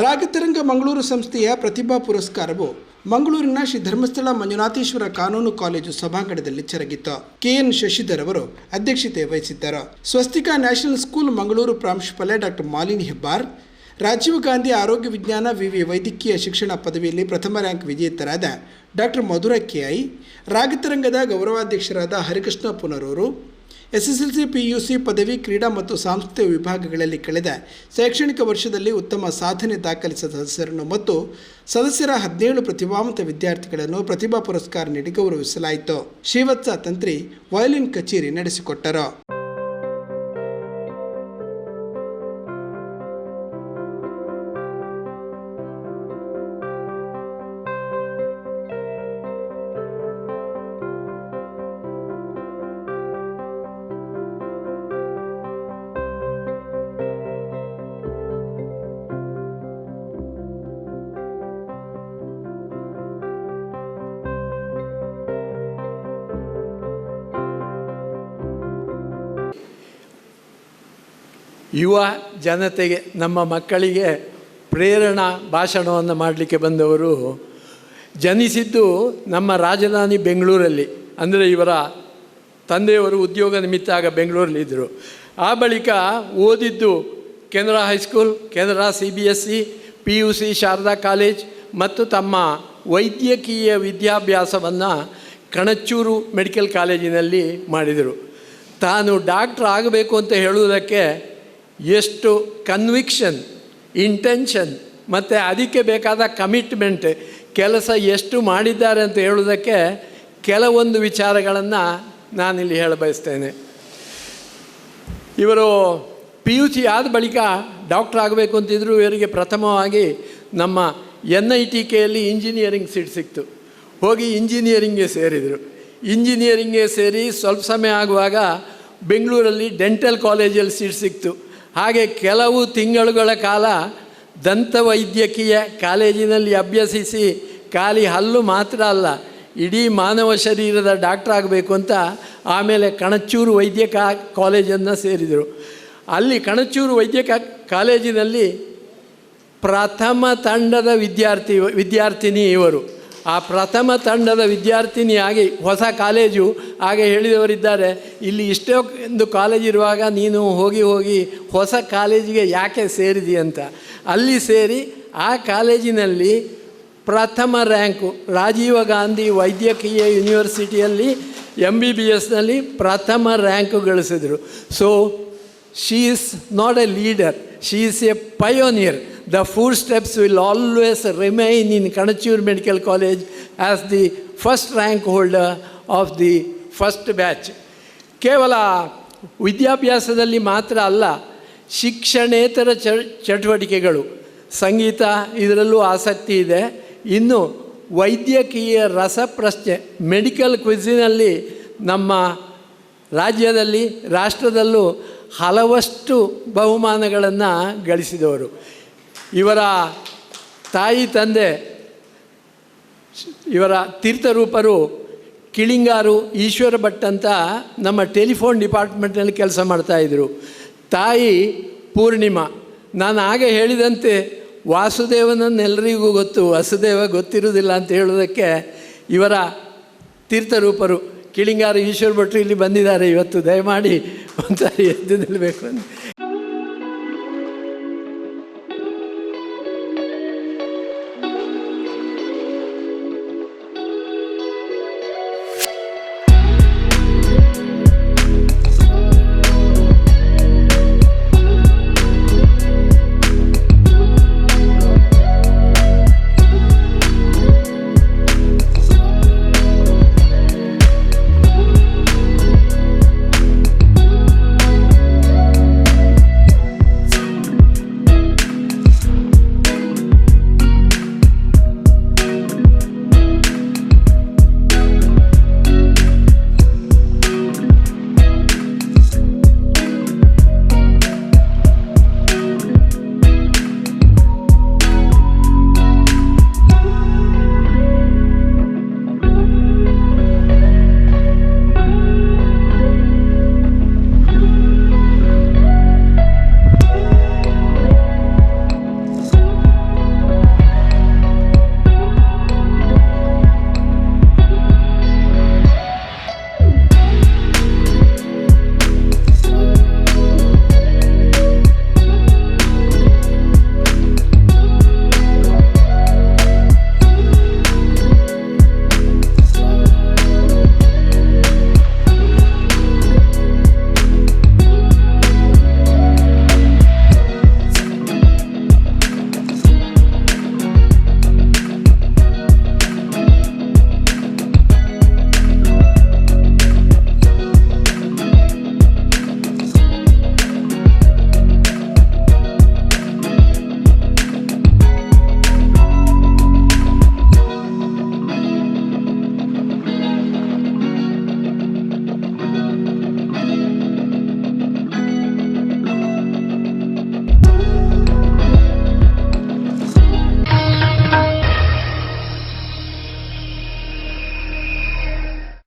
ರಾಗತರಂಗ ಮಂಗಳೂರು ಸಂಸ್ಥೆಯ ಪ್ರತಿಭಾ ಪುರಸ್ಕಾರವು ಮಂಗಳೂರಿನ ಶ್ರೀ ಧರ್ಮಸ್ಥಳ ಮಂಜುನಾಥೇಶ್ವರ ಕಾನೂನು ಕಾಲೇಜು ಸಭಾಂಗಣದಲ್ಲಿ ಜರುಗಿತು. ಕೆಎನ್ ಶಶಿಧರ್ ಅವರು ಅಧ್ಯಕ್ಷತೆ ವಹಿಸಿದ್ದರು. ಸ್ವಸ್ತಿಕಾ ನ್ಯಾಷನಲ್ ಸ್ಕೂಲ್ ಮಂಗಳೂರು ಪ್ರಾಂಶುಪಾಲೆ ಡಾಕ್ಟರ್ ಮಾಲಿನಿ ಹೆಬ್ಬಾರ್, ರಾಜೀವ್ ಗಾಂಧಿ ಆರೋಗ್ಯ ವಿಜ್ಞಾನ ವಿವಿ ವೈದ್ಯಕೀಯ ಶಿಕ್ಷಣ ಪದವಿಯಲ್ಲಿ ಪ್ರಥಮ ರ್ಯಾಂಕ್ ವಿಜೇತರಾದ ಡಾಕ್ಟರ್ ಮಧುರ ಕೆಐ ರಾಗತರಂಗದ ಗೌರವಾಧ್ಯಕ್ಷರಾದ ಹರಿಕೃಷ್ಣ ಪುನರೂರು ಎಸ್ಎಸ್ಎಲ್ಸಿ ಸಿ ಪದವಿ ಕ್ರೀಡಾ ಮತ್ತು ಸಾಂಸ್ಕೃತಿಕ ವಿಭಾಗಗಳಲ್ಲಿ ಕಳೆದ ಶೈಕ್ಷಣಿಕ ವರ್ಷದಲ್ಲಿ ಉತ್ತಮ ಸಾಧನೆ ದಾಖಲಿಸಿದ ಸದಸ್ಯರನ್ನು ಮತ್ತು ಸದಸ್ಯರ ಹದಿನೇಳು ಪ್ರತಿಭಾವಂತ ವಿದ್ಯಾರ್ಥಿಗಳನ್ನು ಪ್ರತಿಭಾ ಪುರಸ್ಕಾರ ನೀಡಿ ಗೌರವಿಸಲಾಯಿತು. ಶ್ರೀವತ್ಸ ತಂತ್ರಿ, ವಯೋಲಿನ್ ಕಚೇರಿ ನಡೆಸಿಕೊಟ್ಟರು. ಯುವ ಜನತೆಗೆ, ನಮ್ಮ ಮಕ್ಕಳಿಗೆ ಪ್ರೇರಣಾ ಭಾಷಣವನ್ನು ಮಾಡಲಿಕ್ಕೆ ಬಂದವರು ಜನಿಸಿದ್ದು ನಮ್ಮ ರಾಜಧಾನಿ ಬೆಂಗಳೂರಲ್ಲಿ. ಅಂದರೆ ಇವರ ತಂದೆಯವರು ಉದ್ಯೋಗ ನಿಮಿತ್ತ ಆಗ ಬೆಂಗಳೂರಲ್ಲಿದ್ದರು ಆ ಬಳಿಕ ಓದಿದ್ದು Canara high school, Canara C B S C P U C, Sharada college ಮತ್ತು ತಮ್ಮ ವೈದ್ಯಕೀಯ ವಿದ್ಯಾಭ್ಯಾಸವನ್ನು ಕಣಚೂರು ಮೆಡಿಕಲ್ ಕಾಲೇಜಿನಲ್ಲಿ ಮಾಡಿದರು. ತಾನು ಡಾಕ್ಟ್ರ್ ಆಗಬೇಕು ಅಂತ ಹೇಳುವುದಕ್ಕೆ ಎಷ್ಟು ಕನ್ವಿಕ್ಷನ್ ಇಂಟೆನ್ಷನ್ ಮತ್ತು ಅದಕ್ಕೆ ಬೇಕಾದ ಕಮಿಟ್ಮೆಂಟ್ ಕೆಲಸ ಎಷ್ಟು ಮಾಡಿದ್ದಾರೆ ಅಂತ ಹೇಳೋದಕ್ಕೆ ಕೆಲವೊಂದು ವಿಚಾರಗಳನ್ನು ನಾನಿಲ್ಲಿ ಹೇಳ ಬಯಸ್ತೇನೆ. ಇವರು ಪಿ ಯು ಸಿ ಆದ ಬಳಿಕ ಡಾಕ್ಟರ್ ಆಗಬೇಕು ಅಂತಿದ್ರು, ಇವರಿಗೆ ಪ್ರಥಮವಾಗಿ ನಮ್ಮ ಎನ್ ಐ ಟಿ ಕೆಯಲ್ಲಿ ಇಂಜಿನಿಯರಿಂಗ್ ಸೀಟ್ ಸಿಕ್ತು. ಹೋಗಿ ಇಂಜಿನಿಯರಿಂಗ್ಗೆ ಸೇರಿದರು. ಇಂಜಿನಿಯರಿಂಗ್ಗೆ ಸೇರಿ ಸ್ವಲ್ಪ ಸಮಯ ಆಗುವಾಗ ಬೆಂಗಳೂರಲ್ಲಿ ಡೆಂಟಲ್ ಕಾಲೇಜಲ್ಲಿ ಸೀಟ್ ಸಿಕ್ತು. ಹಾಗೆ ಕೆಲವು ತಿಂಗಳುಗಳ ಕಾಲ ದಂತ ವೈದ್ಯಕೀಯ ಕಾಲೇಜಿನಲ್ಲಿ ಅಭ್ಯಸಿಸಿ ಖಾಲಿ ಹಲ್ಲು ಮಾತ್ರ ಅಲ್ಲ, ಇಡೀ ಮಾನವ ಶರೀರದ ಡಾಕ್ಟ್ರ್ ಆಗಬೇಕು ಅಂತ ಆಮೇಲೆ ಕಣಚೂರು ವೈದ್ಯಕ ಕಾಲೇಜನ್ನು ಸೇರಿದರು. ಅಲ್ಲಿ ಕಣಚೂರು ವೈದ್ಯಕ ಕಾಲೇಜಿನಲ್ಲಿ ಪ್ರಥಮ ತಂಡದ ವಿದ್ಯಾರ್ಥಿ, ವಿದ್ಯಾರ್ಥಿನಿ ಇವರು. ಆ ಪ್ರಥಮ ತಂಡದ ವಿದ್ಯಾರ್ಥಿನಿಯಾಗಿ ಹೊಸ ಕಾಲೇಜು ಹಾಗೆ ಹೇಳಿದವರಿದ್ದಾರೆ. ಇಲ್ಲಿ ಇಷ್ಟೊಂದು ಕಾಲೇಜ್ ಇರುವಾಗ ನೀನು ಹೋಗಿ ಹೋಗಿ ಹೊಸ ಕಾಲೇಜಿಗೆ ಯಾಕೆ ಸೇರಿದಿ ಅಂತ. ಅಲ್ಲಿ ಸೇರಿ ಆ ಕಾಲೇಜಿನಲ್ಲಿ ಪ್ರಥಮ ರ್ಯಾಂಕು ರಾಜೀವ ಗಾಂಧಿ ವೈದ್ಯಕೀಯ ಯೂನಿವರ್ಸಿಟಿಯಲ್ಲಿ ಎಂ ಬಿ ಬಿ ಎಸ್ನಲ್ಲಿ ಪ್ರಥಮ ರ್ಯಾಂಕು ಗಳಿಸಿದರು. So she is not a leader she is a pioneer the four steps will always remain in Kanachur medical college as the first rank holder of the first batch ಕೇವಲ ವಿದ್ಯಾಭ್ಯಾಸದಲ್ಲಿ ಮಾತ್ರ ಅಲ್ಲ, ಶಿಕ್ಷಣೇತರ ಚಟುವಟಿಕೆಗಳು, ಸಂಗೀತ ಇದರಲ್ಲೂ ಆಸಕ್ತಿ ಇದೆ. ಇನ್ನು ವೈದ್ಯಕೀಯ ರಸಪ್ರಶ್ನೆ ಮೆಡಿಕಲ್ ಕ್ವಿಝಿನಲ್ಲಿ ನಮ್ಮ ರಾಜ್ಯದಲ್ಲಿ, ರಾಷ್ಟ್ರದಲ್ಲೂ ಹಲವಷ್ಟು ಬಹುಮಾನಗಳನ್ನು ಗಳಿಸಿದವರು. ಇವರ ತಾಯಿ ತಂದೆ, ಇವರ ತೀರ್ಥರೂಪರು ಕಿಳಿಂಗಾರು, ಈಶ್ವರ ಭಟ್ ಅಂತ ನಮ್ಮ ಟೆಲಿಫೋನ್ ಡಿಪಾರ್ಟ್ಮೆಂಟ್ನಲ್ಲಿ ಕೆಲಸ ಮಾಡ್ತಾಯಿದ್ರು ತಾಯಿ ಪೂರ್ಣಿಮಾ. ನಾನು ಹಾಗೆ ಹೇಳಿದಂತೆ ವಾಸುದೇವನನ್ನೆಲ್ಲರಿಗೂ ಗೊತ್ತು, ವಸುದೇವ ಗೊತ್ತಿರುವುದಿಲ್ಲ ಅಂತ ಹೇಳೋದಕ್ಕೆ ಇವರ ತೀರ್ಥರೂಪರು ಕಿಳಿಂಗಾರು, ಈಶ್ವರ ಭಟ್ರು ಇಲ್ಲಿ ಬಂದಿದ್ದಾರೆ ಇವತ್ತು, ದಯಮಾಡಿ ಒಂದ್ಸಾರಿ ಎದ್ದು ನಿಲ್ಲಬೇಕು ಅಂತ